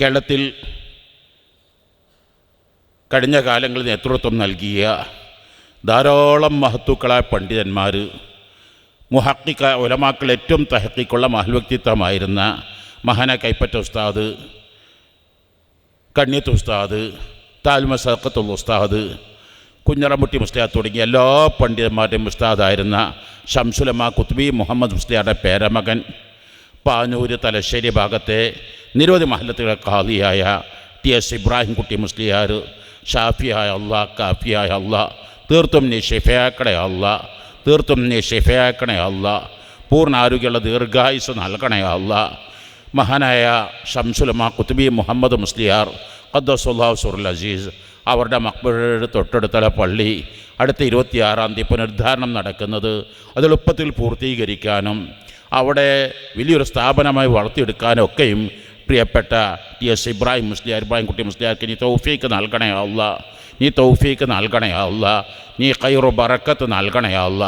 കേരളത്തിൽ കഴിഞ്ഞ കാലങ്ങളിൽ നേതൃത്വം നൽകിയ ധാരാളം മഹത്തുക്കളായ പണ്ഡിതന്മാർ മുഹക്കിക്ക ഒലമാക്കൾ ഏറ്റവും തഹക്കിക്കുള്ള മഹൽ വ്യക്തിത്വമായിരുന്ന മഹാന കൈപ്പറ്റ ഉസ്താദ് കണ്ണിയത്ത് ഉസ്താദ് താൽമ സഹക്കത്തുള്ള ഉസ്താദ് കുഞ്ഞറമുട്ടി മുസ്ലിയാർ തുടങ്ങിയ എല്ലാ പണ്ഡിതന്മാരുടെയും ഉസ്താദായിരുന്ന ഷംസുലമ കുത്തുബി മുഹമ്മദ് മുസ്ലിയാരുടെ പേരമകൻ പാനൂര് തലശ്ശേരി ഭാഗത്തെ നിരവധി മഹല്ലത്തുകളെ ഖാദിയായ ടി എസ് ഇബ്രാഹിം കുട്ടി മുസ്ലിയാർ ഷാഫിയായ അള്ളാ കാഫിയായ അള്ളാ തീർത്തും നീ ഷിഫയാക്കണേ അള്ളാഹ് തീർത്തും നീ ഷിഫയാക്കണേ അള്ളാഹ് പൂർണ ആരോഗ്യമുള്ള ദീർഘായുസ് നൽകണേ അള്ളാഹ്. മഹാനായ ഷംസുലമ കുത്തുബി മുഹമ്മദ് മുസ്ലിയാർ ഖദ്ദസുല്ലാഹു സുറുൽ അസീസ് അവരുടെ മക്ബുഴയുടെ തൊട്ടടുത്തുള്ള പള്ളി അടുത്ത ഇരുപത്തിയാറാം തീയതി പുനരുദ്ധാരണം നടക്കുന്നത് അത് എളുപ്പത്തിൽ പൂർത്തീകരിക്കാനും അവിടെ വലിയൊരു സ്ഥാപനമായി വളർത്തിയെടുക്കാനും ഒക്കെയും പ്രിയപ്പെട്ട ടി എസ് ഇബ്രാഹിം മുസ്ലിയാർ ഇബ്രാഹിം കുട്ടി മുസ്ലിയാർക്ക് നീ തൗഫീക്ക് നൽകണേ അല്ല നീ തൗഫീക്ക് നൽകണേ അല്ല നീ കൈറു ബറക്കത്ത് നൽകണേ അല്ല